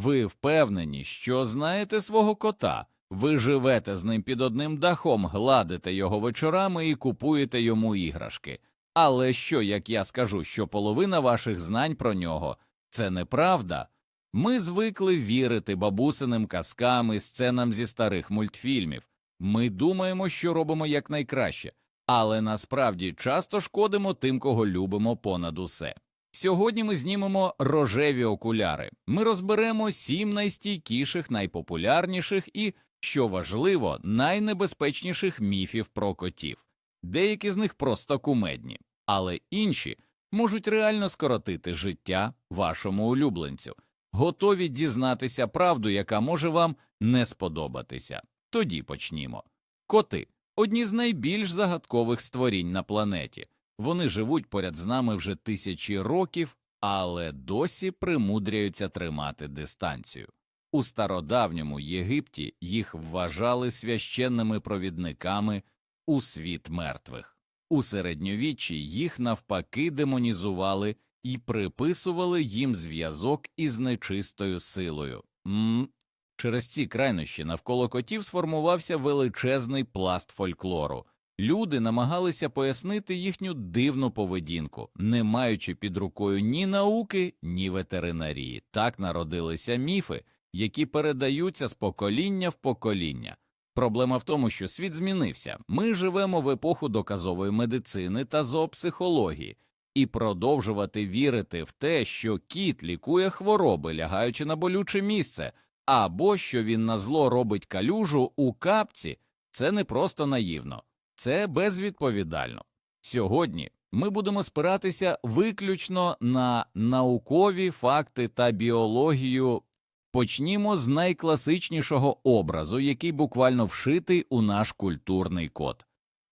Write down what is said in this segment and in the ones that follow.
Ви впевнені, що знаєте свого кота, ви живете з ним під одним дахом, гладите його вечорами і купуєте йому іграшки. Але що, як я скажу, що половина ваших знань про нього це неправда? Ми звикли вірити бабусиним казкам і сценам зі старих мультфільмів. Ми думаємо, що робимо якнайкраще, але насправді часто шкодимо тим, кого любимо понад усе. Сьогодні ми знімемо рожеві окуляри. Ми розберемо сім найстійкіших, найпопулярніших і, що важливо, найнебезпечніших міфів про котів. Деякі з них просто кумедні, але інші можуть реально скоротити життя вашому улюбленцю. Готові дізнатися правду, яка може вам не сподобатися. Тоді почнімо. Коти одні з найбільш загадкових створінь на планеті. Вони живуть поряд з нами вже тисячі років, але досі примудряються тримати дистанцію. У стародавньому Єгипті їх вважали священними провідниками у світ мертвих. У середньовіччі їх навпаки демонізували і приписували їм зв'язок із нечистою силою. М Через ці крайнощі навколо котів сформувався величезний пласт фольклору. Люди намагалися пояснити їхню дивну поведінку, не маючи під рукою ні науки, ні ветеринарії. Так народилися міфи, які передаються з покоління в покоління. Проблема в тому, що світ змінився. Ми живемо в епоху доказової медицини та зоопсихології, і продовжувати вірити в те, що кіт лікує хвороби, лягаючи на болюче місце, або що він на зло робить калюжу у капці, це не просто наївно, це безвідповідально. Сьогодні ми будемо спиратися виключно на наукові факти та біологію. Почнімо з найкласичнішого образу, який буквально вшитий у наш культурний код.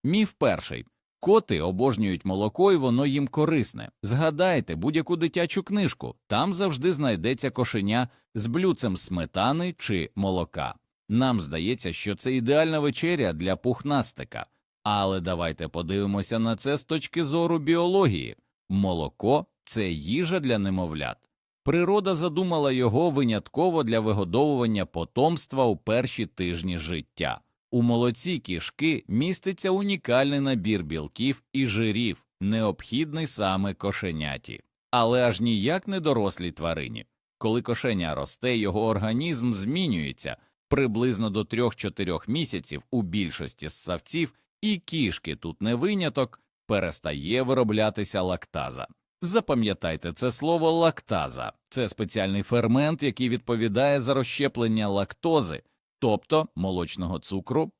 Міф перший коти обожнюють молоко, і воно їм корисне. Згадайте будь-яку дитячу книжку, там завжди знайдеться кошеня з блюдцем сметани чи молока. Нам здається, що це ідеальна вечеря для пухнастика, але давайте подивимося на це з точки зору біології. Молоко це їжа для немовлят. Природа задумала його винятково для вигодовування потомства у перші тижні життя. У молоці кішки міститься унікальний набір білків і жирів, необхідний саме кошеняті, але аж ніяк не дорослій тварині. Коли кошеня росте, його організм змінюється приблизно до 3-4 місяців у більшості ссавців, і кішки тут не виняток, перестає вироблятися лактаза. Запам'ятайте це слово лактаза це спеціальний фермент, який відповідає за розщеплення лактози, тобто молочного цукру.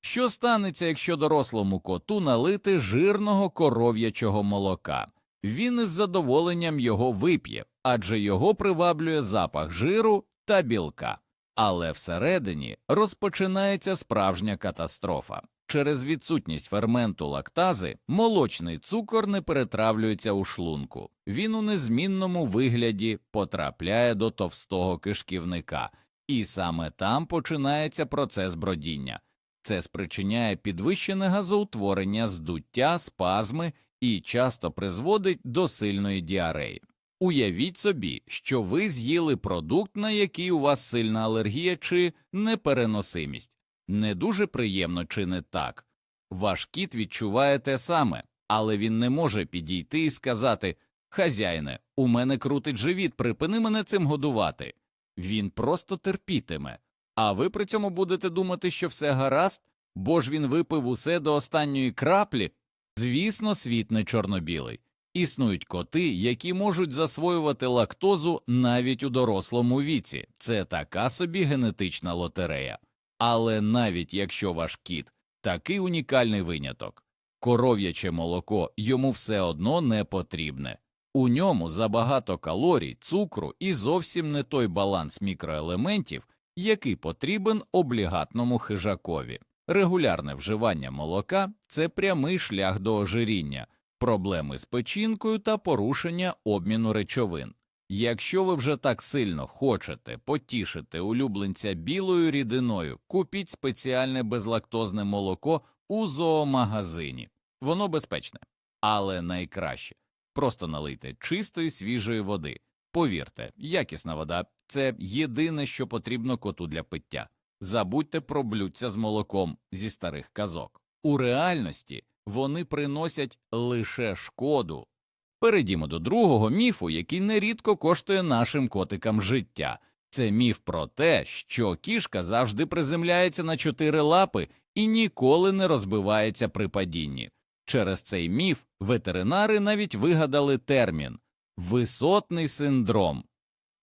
Що станеться, якщо дорослому коту налити жирного коров'ячого молока? Він із задоволенням його вип'є, адже його приваблює запах жиру та білка. Але всередині розпочинається справжня катастрофа. Через відсутність ферменту лактази молочний цукор не перетравлюється у шлунку, він у незмінному вигляді потрапляє до товстого кишківника, і саме там починається процес бродіння. Це спричиняє підвищене газоутворення, здуття, спазми і часто призводить до сильної діареї. Уявіть собі, що ви з'їли продукт, на який у вас сильна алергія чи непереносимість. Не дуже приємно чи не так. Ваш кіт відчуває те саме, але він не може підійти і сказати Хазяїне, у мене крутить живіт, припини мене цим годувати. Він просто терпітиме, а ви при цьому будете думати, що все гаразд, бо ж він випив усе до останньої краплі. Звісно, світ не чорно-білий. Існують коти, які можуть засвоювати лактозу навіть у дорослому віці. Це така собі генетична лотерея. Але навіть якщо ваш кіт такий унікальний виняток, коров'яче молоко йому все одно не потрібне. У ньому забагато калорій, цукру і зовсім не той баланс мікроелементів, який потрібен облігатному хижакові. Регулярне вживання молока це прямий шлях до ожиріння, проблеми з печінкою та порушення обміну речовин. Якщо ви вже так сильно хочете потішити улюбленця білою рідиною, купіть спеціальне безлактозне молоко у зоомагазині. Воно безпечне, але найкраще просто налийте чистої свіжої води. Повірте, якісна вода це єдине, що потрібно коту для пиття. Забудьте про блюдця з молоком зі старих казок. У реальності вони приносять лише шкоду. Перейдімо до другого міфу, який нерідко коштує нашим котикам життя. Це міф про те, що кішка завжди приземляється на чотири лапи і ніколи не розбивається при падінні. Через цей міф ветеринари навіть вигадали термін висотний синдром.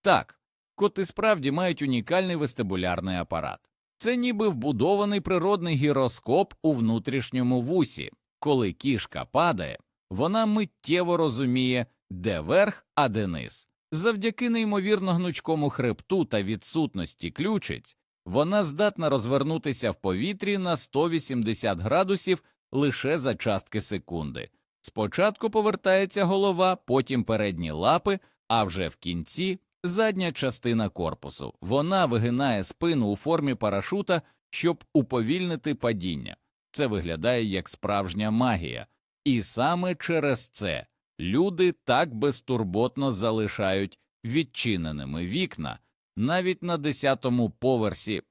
Так, коти справді мають унікальний вестибулярний апарат. Це ніби вбудований природний гіроскоп у внутрішньому вусі. Коли кішка падає, вона миттєво розуміє, де верх, а де низ. Завдяки неймовірно гнучкому хребту та відсутності ключиць вона здатна розвернутися в повітрі на 180 градусів лише за частки секунди. Спочатку повертається голова, потім передні лапи, а вже в кінці задня частина корпусу. Вона вигинає спину у формі парашута, щоб уповільнити падіння. Це виглядає як справжня магія, і саме через це люди так безтурботно залишають відчиненими вікна навіть на десятому поверсі.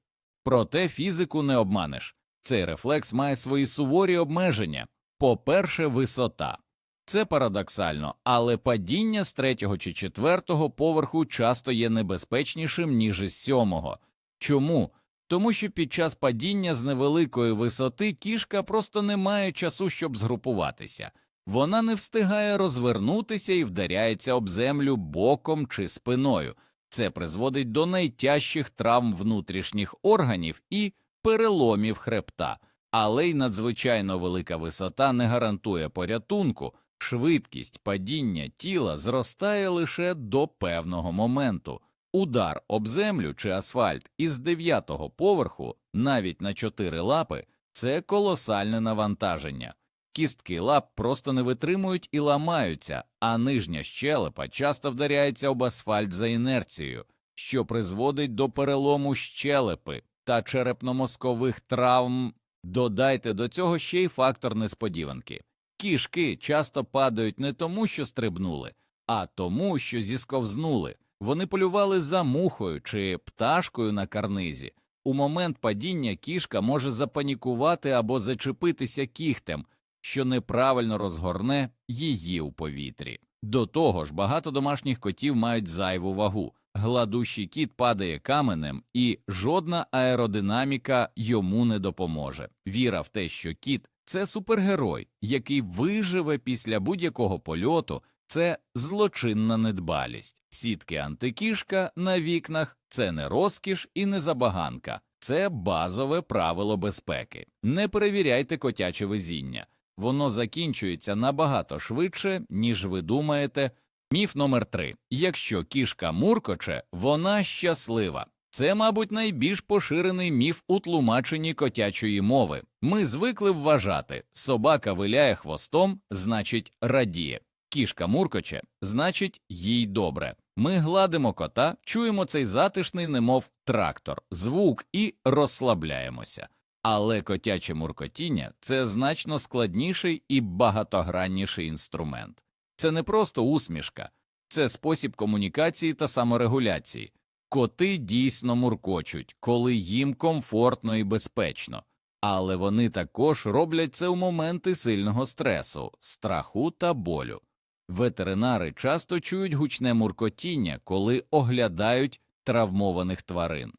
Проте фізику не обманеш. Цей рефлекс має свої суворі обмеження. По-перше, висота. Це парадоксально, але падіння з третього чи четвертого поверху часто є небезпечнішим, ніж із сьомого. Чому? Тому що під час падіння з невеликої висоти кішка просто не має часу, щоб згрупуватися. Вона не встигає розвернутися і вдаряється об землю боком чи спиною. Це призводить до найтяжчих травм внутрішніх органів і переломів хребта, але й надзвичайно велика висота не гарантує порятунку. Швидкість падіння тіла зростає лише до певного моменту. Удар об землю чи асфальт із дев'ятого поверху, навіть на чотири лапи, це колосальне навантаження. Кістки лап просто не витримують і ламаються, а нижня щелепа часто вдаряється об асфальт за інерцією, що призводить до перелому щелепи та черепно-мозкових травм. Додайте до цього ще й фактор несподіванки. Кішки часто падають не тому, що стрибнули, а тому, що зісковзнули. Вони полювали за мухою чи пташкою на карнизі. У момент падіння кішка може запанікувати або зачепитися кігтем, що неправильно розгорне її у повітрі. До того ж, багато домашніх котів мають зайву вагу. Гладущий кіт падає каменем, і жодна аеродинаміка йому не допоможе. Віра в те, що кіт це супергерой, який виживе після будь-якого польоту, це злочинна недбалість. Сітки антикішка на вікнах це не розкіш і не забаганка, це базове правило безпеки. Не перевіряйте котяче везіння, воно закінчується набагато швидше, ніж ви думаєте. Міф номер три якщо кішка муркоче, вона щаслива. Це, мабуть, найбільш поширений міф у тлумаченні котячої мови. Ми звикли вважати собака виляє хвостом, значить, радіє, кішка муркоче, значить, їй добре. Ми гладимо кота, чуємо цей затишний, немов трактор, звук і розслабляємося. Але котяче муркотіння це значно складніший і багатогранніший інструмент. Це не просто усмішка, це спосіб комунікації та саморегуляції. Коти дійсно муркочуть, коли їм комфортно і безпечно, але вони також роблять це у моменти сильного стресу, страху та болю. Ветеринари часто чують гучне муркотіння, коли оглядають травмованих тварин.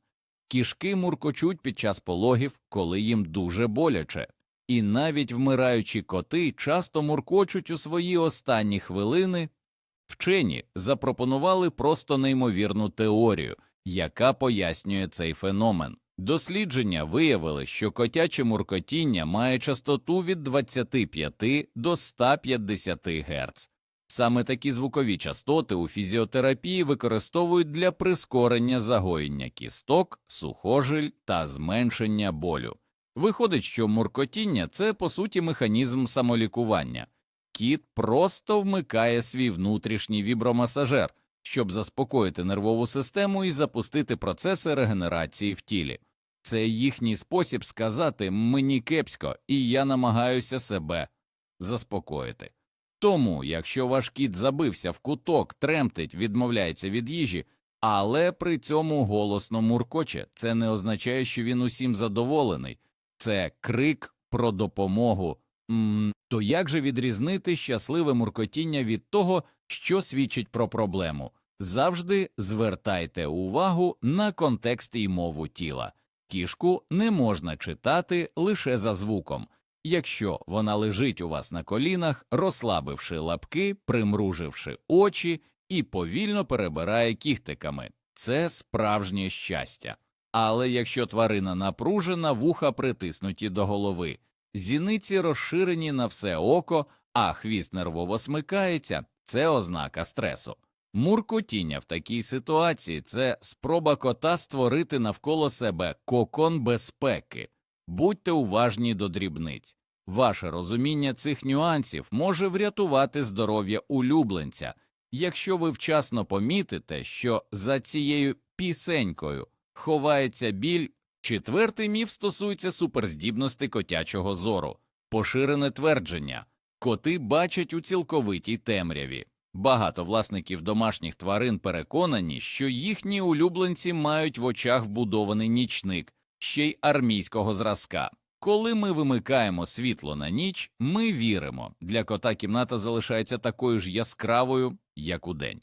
Кішки муркочуть під час пологів, коли їм дуже боляче, і навіть вмираючі коти часто муркочуть у свої останні хвилини. Вчені запропонували просто неймовірну теорію, яка пояснює цей феномен. Дослідження виявили, що котяче муркотіння має частоту від 25 до 150 Гц. Саме такі звукові частоти у фізіотерапії використовують для прискорення загоєння кісток, сухожиль та зменшення болю. Виходить, що муркотіння це по суті механізм самолікування. Кіт просто вмикає свій внутрішній вібромасажер, щоб заспокоїти нервову систему і запустити процеси регенерації в тілі. Це їхній спосіб сказати мені кепсько, і я намагаюся себе заспокоїти. Тому, якщо ваш кіт забився в куток, тремтить, відмовляється від їжі, але при цьому голосно муркоче. Це не означає, що він усім задоволений. Це крик про допомогу. М, то як же відрізнити щасливе муркотіння від того, що свідчить про проблему? Завжди звертайте увагу на контекст і мову тіла. Кішку не можна читати лише за звуком. Якщо вона лежить у вас на колінах, розслабивши лапки, примруживши очі і повільно перебирає кіхтиками, це справжнє щастя. Але якщо тварина напружена, вуха притиснуті до голови, зіниці розширені на все око, а хвіст нервово смикається, це ознака стресу. Муркотіння в такій ситуації це спроба кота створити навколо себе кокон безпеки. Будьте уважні до дрібниць. Ваше розуміння цих нюансів може врятувати здоров'я улюбленця, якщо ви вчасно помітите, що за цією пісенькою ховається біль. Четвертий міф стосується суперздібності котячого зору, поширене твердження коти бачать у цілковитій темряві. Багато власників домашніх тварин переконані, що їхні улюбленці мають в очах вбудований нічник, ще й армійського зразка. Коли ми вимикаємо світло на ніч, ми віримо, для кота кімната залишається такою ж яскравою, як у день.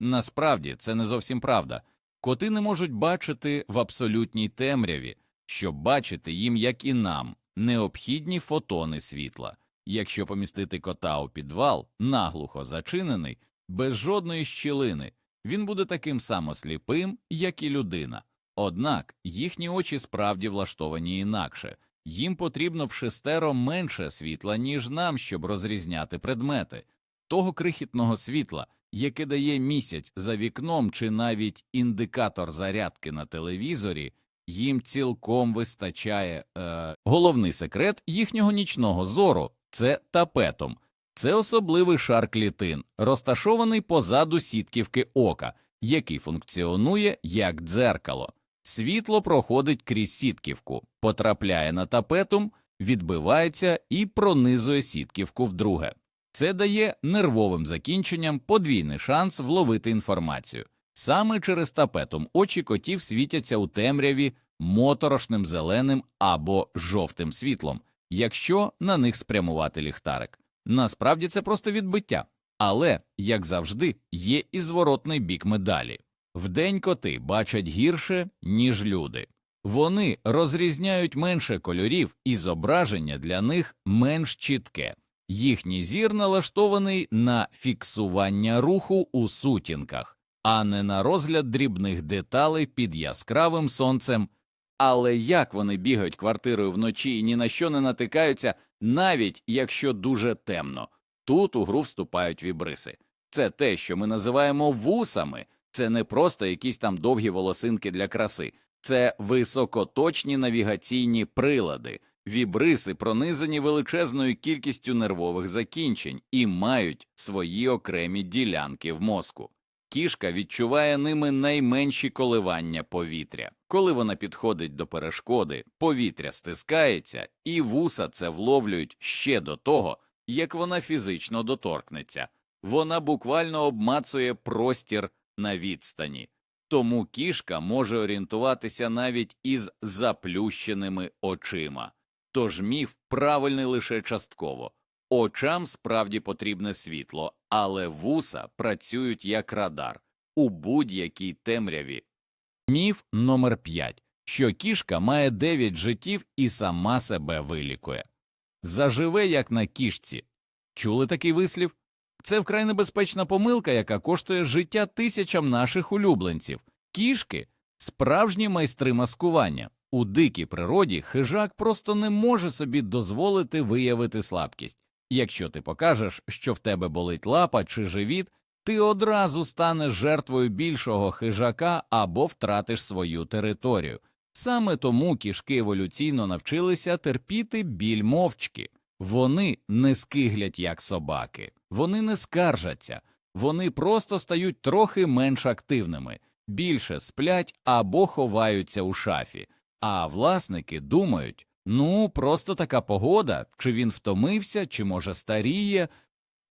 Насправді це не зовсім правда. Коти не можуть бачити в абсолютній темряві, щоб бачити їм, як і нам, необхідні фотони світла. Якщо помістити кота у підвал, наглухо зачинений, без жодної щілини, він буде таким само сліпим, як і людина. Однак їхні очі справді влаштовані інакше, їм потрібно в шестеро менше світла, ніж нам, щоб розрізняти предмети, того крихітного світла, яке дає місяць за вікном чи навіть індикатор зарядки на телевізорі, їм цілком вистачає. Е... Головний секрет їхнього нічного зору це тапетом. Це особливий шар клітин, розташований позаду сітківки ока, який функціонує як дзеркало. Світло проходить крізь сітківку, потрапляє на тапетум, відбивається і пронизує сітківку вдруге. Це дає нервовим закінченням подвійний шанс вловити інформацію. Саме через тапетум очі котів світяться у темряві моторошним зеленим або жовтим світлом, якщо на них спрямувати ліхтарик. Насправді це просто відбиття, але, як завжди, є і зворотний бік медалі. Вдень коти бачать гірше, ніж люди. Вони розрізняють менше кольорів, і зображення для них менш чітке. Їхній зір налаштований на фіксування руху у сутінках, а не на розгляд дрібних деталей під яскравим сонцем. Але як вони бігають квартирою вночі і ні на що не натикаються, навіть якщо дуже темно, тут у гру вступають вібриси. Це те, що ми називаємо вусами, це не просто якісь там довгі волосинки для краси, це високоточні навігаційні прилади. Вібриси пронизані величезною кількістю нервових закінчень і мають свої окремі ділянки в мозку. Кішка відчуває ними найменші коливання повітря. Коли вона підходить до перешкоди, повітря стискається, і вуса це вловлюють ще до того, як вона фізично доторкнеться. Вона буквально обмацує простір на відстані. Тому кішка може орієнтуватися навіть із заплющеними очима. Тож міф правильний лише частково. Очам справді потрібне світло, але вуса працюють як радар у будь-якій темряві. Міф номер 5 що кішка має 9 життів і сама себе вилікує. Заживе як на кішці. Чули такий вислів? Це вкрай небезпечна помилка, яка коштує життя тисячам наших улюбленців. Кішки справжні майстри маскування. У дикій природі хижак просто не може собі дозволити виявити слабкість. Якщо ти покажеш, що в тебе болить лапа чи живіт, ти одразу станеш жертвою більшого хижака або втратиш свою територію. Саме тому кішки еволюційно навчилися терпіти біль мовчки. Вони не скиглять як собаки, вони не скаржаться, вони просто стають трохи менш активними, більше сплять або ховаються у шафі. А власники думають ну, просто така погода, чи він втомився, чи, може, старіє.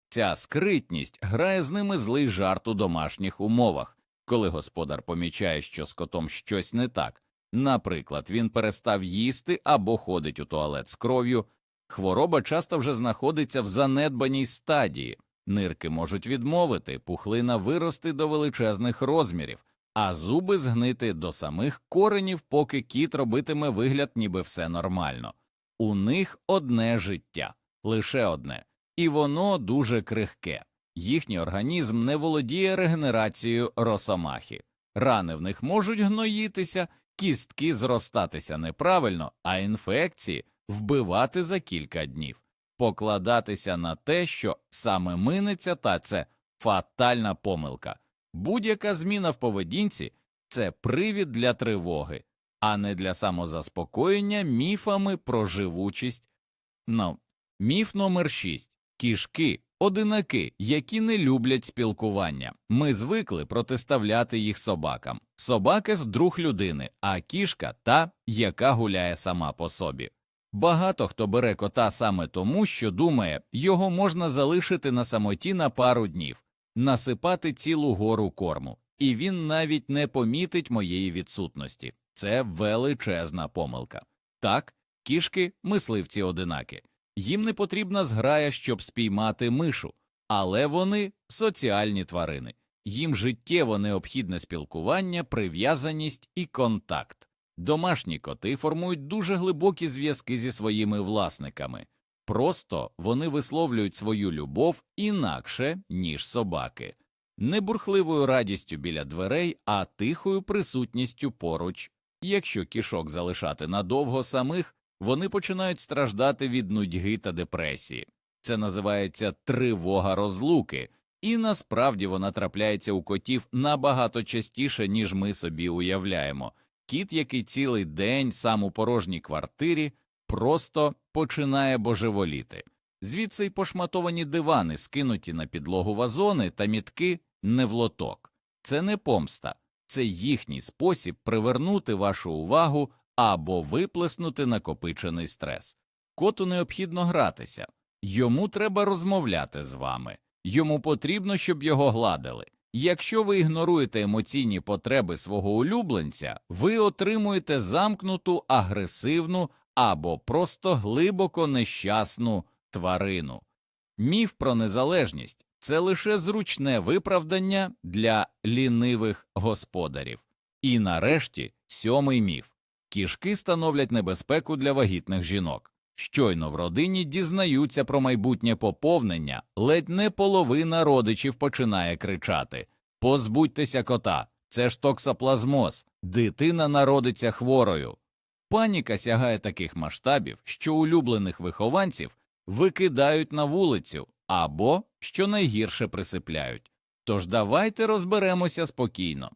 Ця скритність грає з ними злий жарт у домашніх умовах. Коли господар помічає, що з котом щось не так, наприклад, він перестав їсти або ходить у туалет з кров'ю, хвороба часто вже знаходиться в занедбаній стадії, нирки можуть відмовити, пухлина вирости до величезних розмірів, а зуби згнити до самих коренів, поки кіт робитиме вигляд, ніби все нормально. У них одне життя, лише одне, і воно дуже крихке. Їхній організм не володіє регенерацією росомахи. Рани в них можуть гноїтися, кістки зростатися неправильно, а інфекції вбивати за кілька днів, покладатися на те, що саме минеться, та це фатальна помилка. Будь-яка зміна в поведінці це привід для тривоги, а не для самозаспокоєння міфами про живучість. Ну, міф номер 6. Кішки одинаки, які не люблять спілкування. Ми звикли протиставляти їх собакам. Собака з друг людини, а кішка та, яка гуляє сама по собі. Багато хто бере кота саме тому, що думає, його можна залишити на самоті на пару днів, насипати цілу гору корму, і він навіть не помітить моєї відсутності. Це величезна помилка. Так, кішки мисливці одинакі. Їм не потрібна зграя, щоб спіймати мишу, але вони соціальні тварини, їм життєво необхідне спілкування, прив'язаність і контакт. Домашні коти формують дуже глибокі зв'язки зі своїми власниками, просто вони висловлюють свою любов інакше, ніж собаки, не бурхливою радістю біля дверей, а тихою присутністю поруч. Якщо кішок залишати надовго самих, вони починають страждати від нудьги та депресії. Це називається тривога розлуки, і насправді вона трапляється у котів набагато частіше, ніж ми собі уявляємо. Кіт, який цілий день сам у порожній квартирі, просто починає божеволіти. Звідси й пошматовані дивани, скинуті на підлогу вазони та мітки не в лоток. Це не помста, це їхній спосіб привернути вашу увагу або виплеснути накопичений стрес. Коту необхідно гратися, йому треба розмовляти з вами, йому потрібно, щоб його гладили. Якщо ви ігноруєте емоційні потреби свого улюбленця, ви отримуєте замкнуту, агресивну або просто глибоко нещасну тварину. Міф про незалежність це лише зручне виправдання для лінивих господарів. І нарешті сьомий міф кішки становлять небезпеку для вагітних жінок. Щойно в родині дізнаються про майбутнє поповнення, ледь не половина родичів починає кричати Позбудьтеся кота, це ж токсоплазмоз, дитина народиться хворою. Паніка сягає таких масштабів, що улюблених вихованців викидають на вулицю або, що найгірше, присипляють. Тож давайте розберемося спокійно.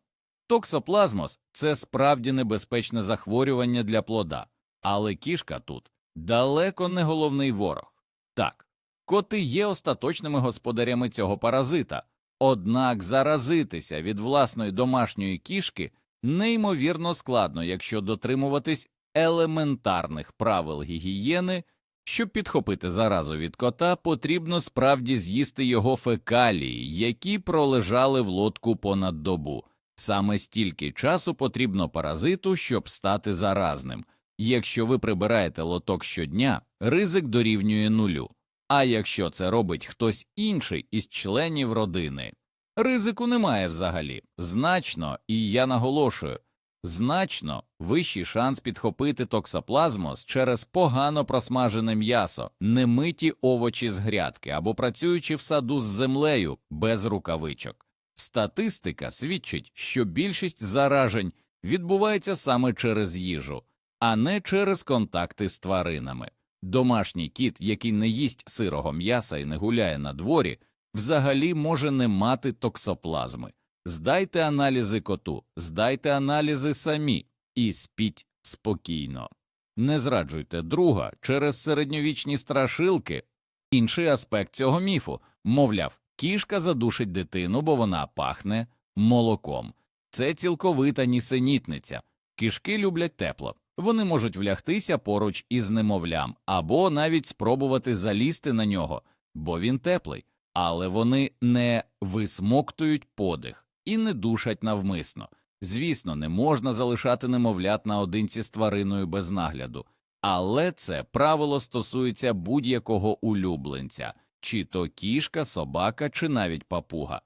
Токсоплазмоз це справді небезпечне захворювання для плода, але кішка тут далеко не головний ворог. Так, коти є остаточними господарями цього паразита, однак заразитися від власної домашньої кішки неймовірно складно, якщо дотримуватись елементарних правил гігієни. Щоб підхопити заразу від кота, потрібно справді з'їсти його фекалії, які пролежали в лотку понад добу. Саме стільки часу потрібно паразиту, щоб стати заразним. Якщо ви прибираєте лоток щодня, ризик дорівнює нулю. А якщо це робить хтось інший із членів родини, ризику немає взагалі. Значно, і я наголошую, значно вищий шанс підхопити токсоплазмоз через погано просмажене м'ясо, немиті овочі з грядки або працюючи в саду з землею без рукавичок. Статистика свідчить, що більшість заражень відбувається саме через їжу, а не через контакти з тваринами. Домашній кіт, який не їсть сирого м'яса і не гуляє на дворі, взагалі може не мати токсоплазми. Здайте аналізи коту, здайте аналізи самі і спіть спокійно. Не зраджуйте друга через середньовічні страшилки. Інший аспект цього міфу, мовляв, кішка задушить дитину, бо вона пахне молоком. Це цілковита нісенітниця. Кішки люблять тепло. Вони можуть влягтися поруч із немовлям або навіть спробувати залізти на нього, бо він теплий, але вони не висмоктують подих і не душать навмисно. Звісно, не можна залишати немовлят наодинці з твариною без нагляду, але це правило стосується будь-якого улюбленця, чи то кішка, собака, чи навіть папуга.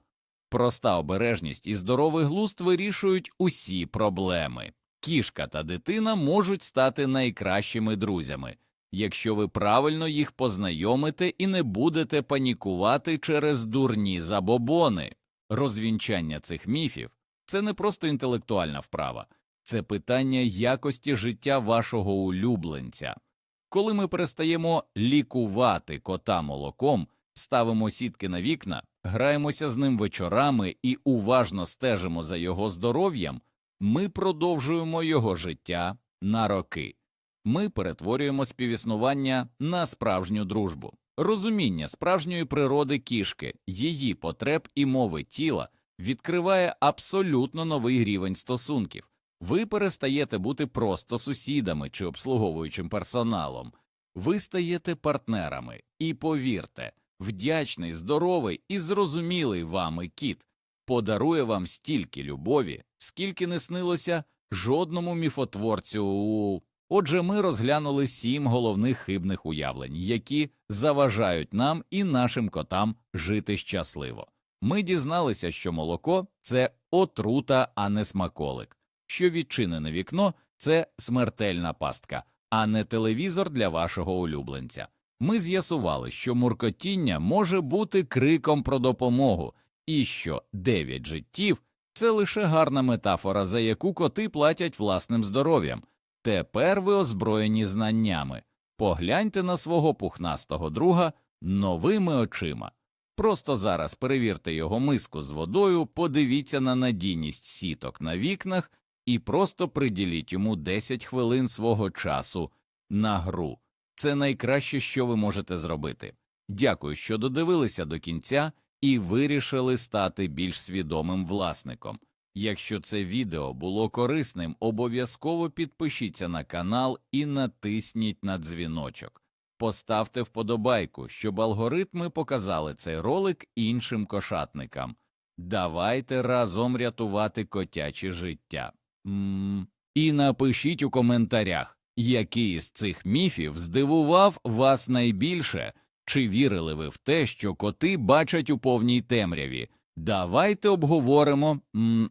Проста обережність і здоровий глузд вирішують усі проблеми. Кішка та дитина можуть стати найкращими друзями, якщо ви правильно їх познайомите і не будете панікувати через дурні забобони. Розвінчання цих міфів це не просто інтелектуальна вправа, це питання якості життя вашого улюбленця. Коли ми перестаємо лікувати кота молоком, ставимо сітки на вікна, граємося з ним вечорами і уважно стежимо за його здоров'ям, ми продовжуємо його життя на роки. Ми перетворюємо співіснування на справжню дружбу. Розуміння справжньої природи кішки, її потреб і мови тіла відкриває абсолютно новий рівень стосунків. Ви перестаєте бути просто сусідами чи обслуговуючим персоналом, ви стаєте партнерами, і повірте, вдячний, здоровий і зрозумілий вами кіт подарує вам стільки любові, скільки не снилося жодному міфотворцю. Отже, ми розглянули сім головних хибних уявлень, які заважають нам і нашим котам жити щасливо. Ми дізналися, що молоко це отрута, а не смаколик, що відчинене вікно це смертельна пастка, а не телевізор для вашого улюбленця. Ми з'ясували, що муркотіння може бути криком про допомогу, і що дев'ять життів це лише гарна метафора, за яку коти платять власним здоров'ям. Тепер ви озброєні знаннями. Погляньте на свого пухнастого друга новими очима. Просто зараз перевірте його миску з водою, подивіться на надійність сіток на вікнах і просто приділіть йому 10 хвилин свого часу на гру. Це найкраще, що ви можете зробити. Дякую, що додивилися до кінця і вирішили стати більш свідомим власником. Якщо це відео було корисним, обов'язково підпишіться на канал і натисніть на дзвіночок. Поставте вподобайку, щоб алгоритми показали цей ролик іншим кошатникам. Давайте разом рятувати котяче життя. м І напишіть у коментарях, який з цих міфів здивував вас найбільше, чи вірили ви в те, що коти бачать у повній темряві. Давайте обговоримо. м